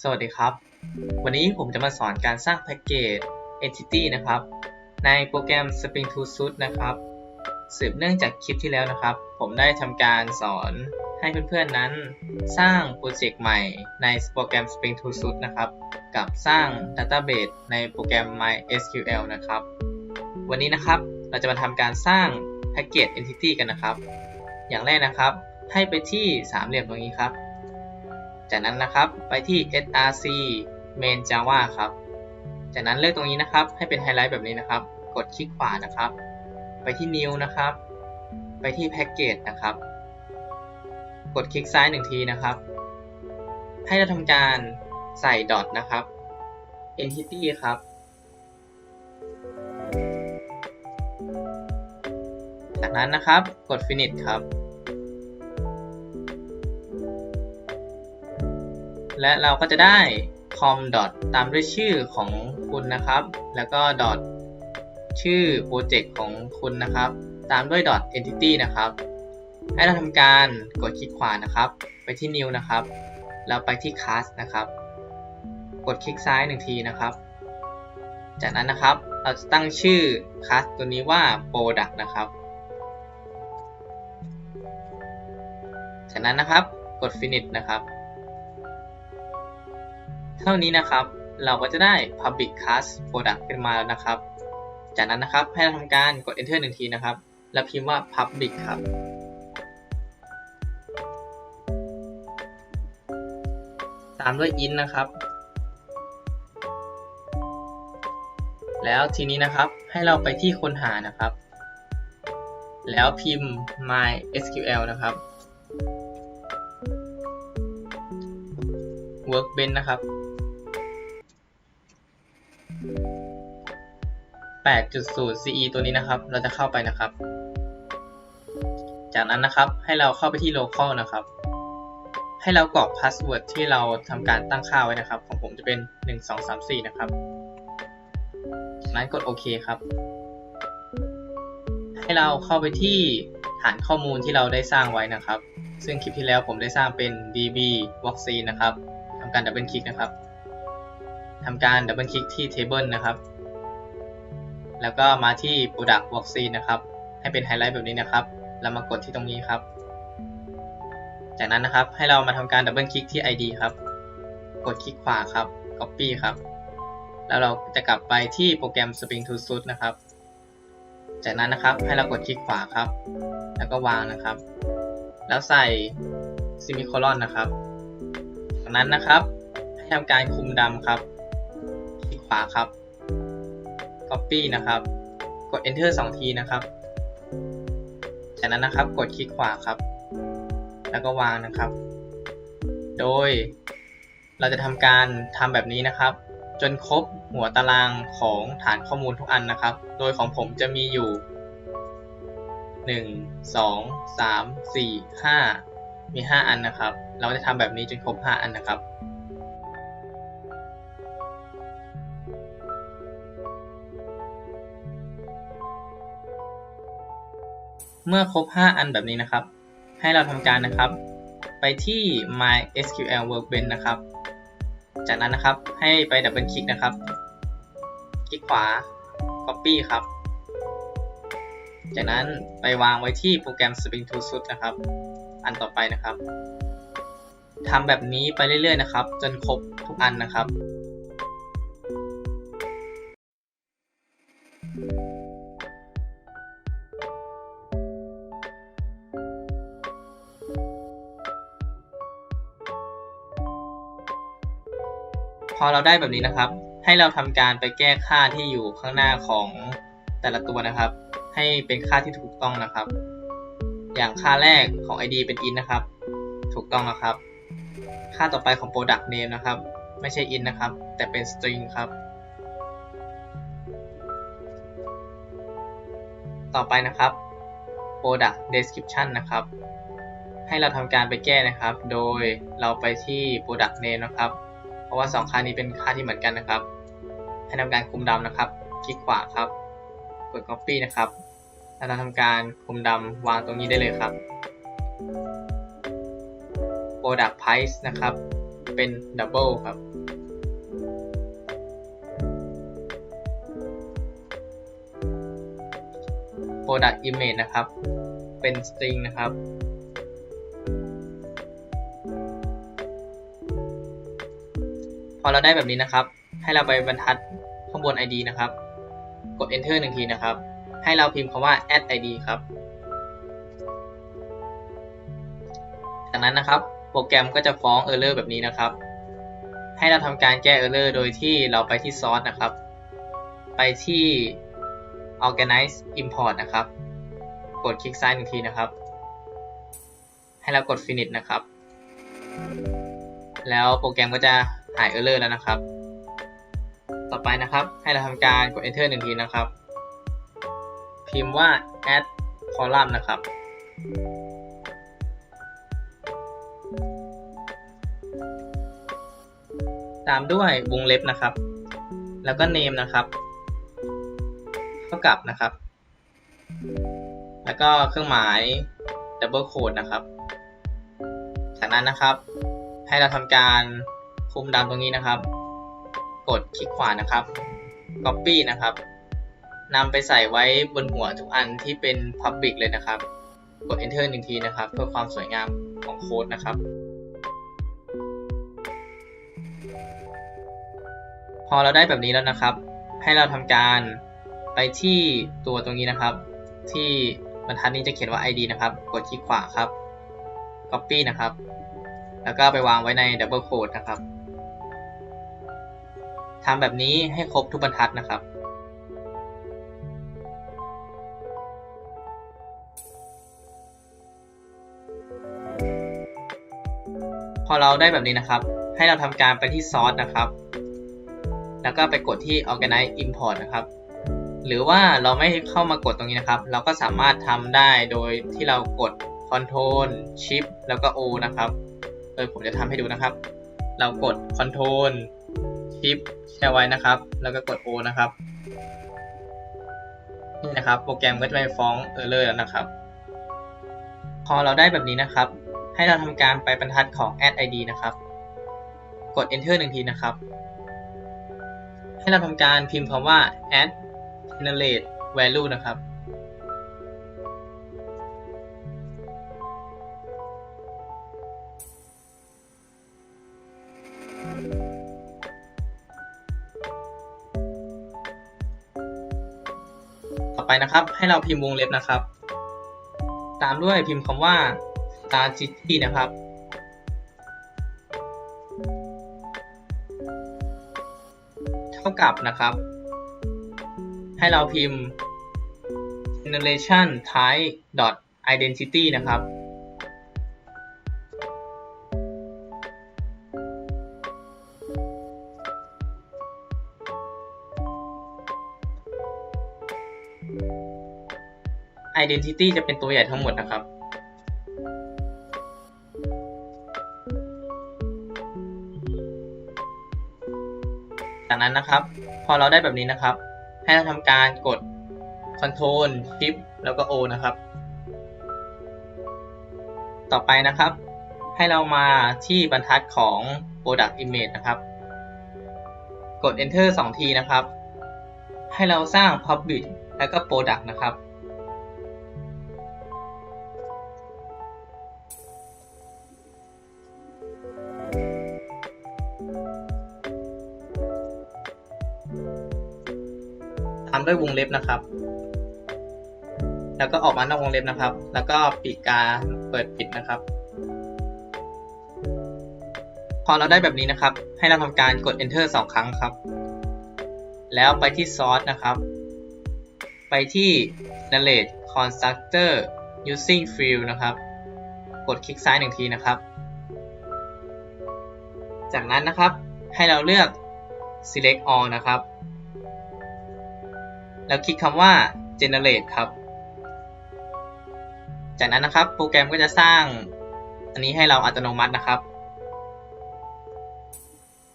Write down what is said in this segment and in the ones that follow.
สวัสดีครับ วันนี้ผมจะมาสอนการสร้างแพ็กเกจ Entity นะครับ ในโปรแกรม Spring to Suit นะครับ สืบเนื่องจากคลิปที่แล้วนะครับ ผมได้ทำการสอนให้เพื่อนๆนั้นสร้างโปรเจกต์ใหม่ในโปรแกรม Spring to Suit นะครับ กับสร้าง Database ในโปรแกรม MySQL นะครับ วันนี้นะครับเราจะมาทำการสร้างแพ็กเกจ Entity กันนะครับ อย่างแรกนะครับ ให้ไปที่สามเหลี่ยมตรงนี้ครับ จากนั้นนะครับไปที่ src main java ครับ จากนั้นเลือกตรงนี้นะครับ ให้เป็นไฮไลท์แบบนี้นะครับ กดคลิกขวานะครับ ไปที่ new นะครับ ไปที่ package นะครับ กดคลิกซ้ายหนึ่งทีนะครับ ให้เราทำการใส่ dot นะครับ entity ครับจากนั้นนะครับ กด finish ครับ และเราก็จะได้ com ตามด้วยชื่อของคุณนะครับ แล้วก็ dot ชื่อโปรเจกต์ของคุณนะครับ ตามด้วย dot entity นะครับ ให้เราทำการกดคลิกขวานะครับ ไปที่ new นะครับ แล้วไปที่ class นะครับ กดคลิกซ้ายหนึ่งทีนะครับ จากนั้นนะครับ เราจะตั้งชื่อ class ตัวนี้ว่า product นะครับ จากนั้นนะครับ กด finish นะครับ เท่านี้นะครับ เราก็จะได้ public class product ขึ้นมาแล้วนะครับ จากนั้นนะครับให้เราทำการกด enter หนึ่งทีนะครับ แล้วพิมพ์ว่า public ครับตามด้วย int นะครับ แล้วทีนี้นะครับให้เราไปที่ค้นหานะครับ แล้วพิมพ์ mysql นะครับ workbench นะครับ 8.0 CE ตัวนี้นะครับ เราจะเข้าไปนะครับ จากนั้นนะครับให้เราเข้าไปที่ local นะครับ ให้เรากรอก password ที่เราทำการตั้งค่าไว้นะครับ ของผมจะเป็น 1234 นะครับจากนั้นกดโอเคครับ ให้เราเข้าไปที่ฐานข้อมูลที่เราได้สร้างไว้นะครับ ซึ่งคลิปที่แล้วผมได้สร้างเป็น db vaccine นะครับทำการดับเบิลคลิกนะครับทำการดับเบิลคลิกที่ table นะครับ แล้วก็มาที่ product vaccine นะครับ ให้เป็นไฮไลท์แบบนี้นะครับ แล้วมากดที่ตรงนี้ครับ จากนั้นนะครับให้เรามาทำการดับเบิลคลิกที่ id ครับ กดคลิกขวาครับ copy ครับ แล้วเราจะกลับไปที่โปรแกรม Spring to Suit นะครับ จากนั้นนะครับให้เรากดคลิกขวาครับ แล้วก็วางนะครับ แล้วใส่ซิมิโคลอนนะครับ จากนั้นนะครับให้ทำการคุมดำครับ คลิกขวาครับ Copy นะครับ กด Enter 2 ทีนะครับ จากนั้นนะครับกดคลิกขวาครับ แล้วก็วางนะครับ โดยเราจะทำการทำแบบนี้นะครับ จนครบหัวตารางของฐานข้อมูลทุกอันนะครับ โดยของผมจะมีอยู่ 1 2 3 4 5 มี 5 อันนะครับ เราจะทำแบบนี้จนครบ 5 อันนะครับ เมื่อครบ 5 อันแบบนี้นะครับ ให้เราทำการนะครับ ไปที่ MySQL Workbench นะครับ จากนั้นนะครับให้ไปดับเบิลคลิกนะครับ คลิกขวา Copy ครับ จากนั้นไปวางไว้ที่โปรแกรม Spring to Suit นะครับ อันต่อไปนะครับทำแบบนี้ไปเรื่อยๆนะครับ จนครบทุกอันนะครับ อเราได้แบบนี้นะครับ ให้เราทำการไปแก้ค่าที่อยู่ข้างหน้าของแต่ละตัวนะครับ ให้เป็นค่าที่ถูกต้องนะครับ อย่างค่าแรกของ id เป็น int นะครับ ถูกต้องนะครับ ค่าต่อไปของ product name นะครับ ไม่ใช่ int นะครับ แต่เป็น string ครับ ต่อไปนะครับ product description นะครับ ให้เราทำการไปแก้นะครับ โดยเราไปที่ product name นะครับ ราะว่า 2 ค่านี้เป็นค่าที่เหมือนกันนะครับ ให้ทำการคุมดำนะครับ คลิกขวาครับ กด copy นะครับ แล้วเราทำการคุมดำวางตรงนี้ได้เลยครับ product price นะครับ เป็น double ครับ product image นะครับ เป็น string นะครับ พอเราได้แบบนี้นะครับ ให้เราไปบรรทัดข้างบน id นะครับ กด enter หนึ่งทีนะครับ ให้เราพิมพ์คำว่า add id ครับ จากนั้นนะครับ โปรแกรมก็จะฟ้อง error แบบนี้นะครับ ให้เราทำการแก้ error โดยที่เราไปที่ source นะครับ ไปที่ organize import นะครับ กดคลิกซ้ายหนึ่งทีนะครับ ให้เรากด finish นะครับ แล้วโปรแกรมก็จะ หาย error แล้วนะครับ ต่อไปนะครับให้เราทำการกด enter หนึ่งทีนะครับ พิมพ์ว่า add column นะครับ ตามด้วยวงเล็บนะครับ แล้วก็ name นะครับ เท่ากับนะครับ แล้วก็เครื่องหมาย double quote นะครับ จากนั้นนะครับ ให้เราทำการ คุมดำตรงนี้นะครับ กดคลิกขวานะครับ copy นะครับนำไปใส่ไว้บนหัวทุกอันที่เป็น public เลยนะครับ กด enter หนึ่งทีนะครับ เพื่อความสวยงามของโค้ดนะครับ พอเราได้แบบนี้แล้วนะครับ ให้เราทำการไปที่ตัวตรงนี้นะครับ ที่บรรทัดนี้จะเขียนว่า id นะครับ กดคลิกขวาครับ copy นะครับ แล้วก็ไปวางไว้ใน double quote นะครับ ทำแบบนี้ให้ครบทุกบรรทัดนะครับ พอเราได้แบบนี้นะครับ ให้เราทำการไปที่ source นะครับ แล้วก็ไปกดที่ organize import นะครับ หรือว่าเราไม่เข้ามากดตรงนี้นะครับ เราก็สามารถทำได้โดยที่เรากด control shift แล้วก็ o นะครับ เออผมจะทำให้ดูนะครับ เรากด ctrl control shift แช่ไว้นะครับ แล้วก็กด o นะครับ นี่นะครับ โปรแกรมก็จะไม่ฟ้อง error แล้วนะครับ พอเราได้แบบนี้นะครับ ให้เราทำการไปบรรทัดของ add id นะครับ กด enter หนึ่งทีนะครับ ให้เราทำการพิมพ์คำว่า add generate value นะครับ ไปนะครับ ให้เราพิมพ์วงเล็บนะครับ ตามด้วยพิมพ์คำว่า star city นะครับ เท่ากับนะครับ ให้เราพิมพ์ generation type dot identity นะครับ identity จะเป็นตัวใหญ่ทั้งหมดนะครับ จากนั้นนะครับ พอเราได้แบบนี้นะครับ ให้เราทำการกด Ctrl Shift แล้วก็ O นะครับ ต่อไปนะครับ ให้เรามาที่บรรทัดของ Product Image นะครับ กด Enter 2 ทีนะครับ ให้เราสร้าง Public แล้วก็ Product นะครับ ทำด้วยวงเล็บนะครับ แล้วก็ออกมานอกวงเล็บนะครับ แล้วก็ปีกกาเปิดปิดนะครับ พอเราได้แบบนี้นะครับ ให้เราทำการกด enter 2 ครั้งครับ แล้วไปที่ source นะครับ ไปที่ generate constructor using field นะครับ กดคลิกซ้ายหนึ่งทีนะครับ จากนั้นนะครับให้เราเลือก select all นะครับ แล้วคลิกคำว่า generate ครับ จากนั้นนะครับ โปรแกรมก็จะสร้างอันนี้ให้เราอัตโนมัตินะครับ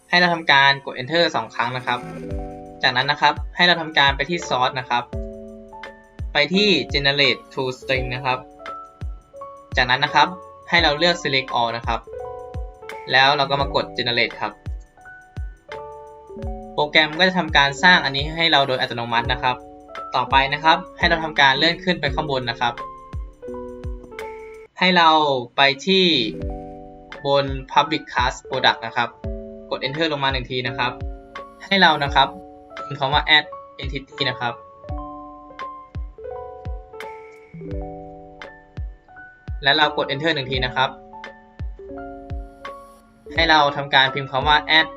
ให้เราทำการกด enter 2 ครั้งนะครับ จากนั้นนะครับให้เราทำการไปที่ source นะครับ ไปที่ generate to string นะครับ จากนั้นนะครับให้เราเลือก select all นะครับ แล้วเราก็มากด generate ครับ โปรแกรมก็จะทำการสร้างอันนี้ให้เราโดยอัตโนมัตินะครับ ต่อไปนะครับให้เราทำการเลื่อนขึ้นไปข้างบนนะครับ ให้เราไปที่บน public class product นะครับ กด enter ลงมาหนึ่งทีนะครับ ให้เรานะครับพิมพ์คำว่า add entity นะครับแล้วเรากด enter หนึ่งทีนะครับ ให้เราทำการพิมพ์คำว่า add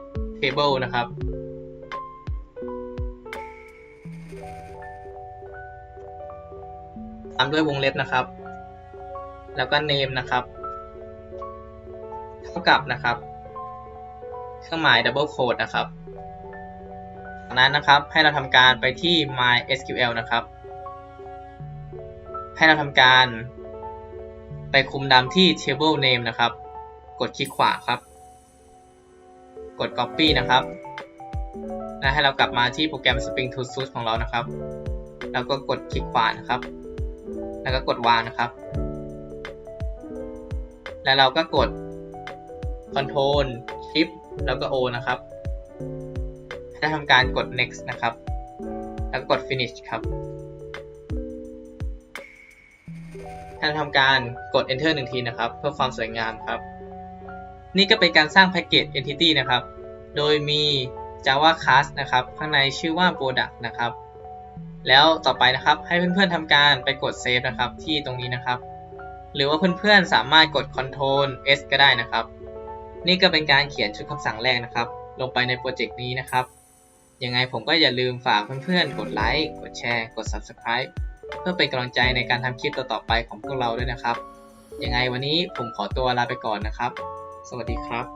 table นะครับามด้วยวงเล็บนะครับ แล้วก็ name นะครับ เท่ากับนะครับ เครื่องหมาย double quote นะครับจากนั้นนะครับให้เราทำการไปที่ mysql นะครับ ให้เราทำการไปคุมดำที่ table name นะครับ กดคลิกขวาครับ กด copy นะครับและให้เรากลับมาที่โปรแกรม Spring to Suite ของเรานะครับ แล้วก็กดคลิกขวานะครับ แล้วก็กดวางนะครับ แล้วเราก็กด Control Shift แล้วก็ O นะครับให้ทำการกด next นะครับ แล้วก็กด finish ครับให้ทำการกด enter หนึ่งทีนะครับ เพื่อความสวยงามครับ นี่ก็เป็นการสร้างแพ็กเกจ entity นะครับ โดยมี java class นะครับ ข้างในชื่อว่า product นะครับ แล้วต่อไปนะครับให้เพื่อนๆทำการไปกด save นะครับที่ตรงนี้นะครับ หรือว่าเพื่อนๆสามารถกด Ctrl S ก็ได้นะครับ นี่ก็เป็นการเขียนชุดคำสั่งแรกนะครับ ลงไปในโปรเจกต์นี้นะครับ ยังไงผมก็อย่าลืมฝากเพื่อนๆ กดไลค์กดแชร์ กด Subscribe เพื่อเป็นกำลังใจในการทำคลิปต่อๆไปของพวกเราด้วยนะครับ ยังไงวันนี้ผมขอตัวลาไปก่อนนะครับ สวัสดีครับ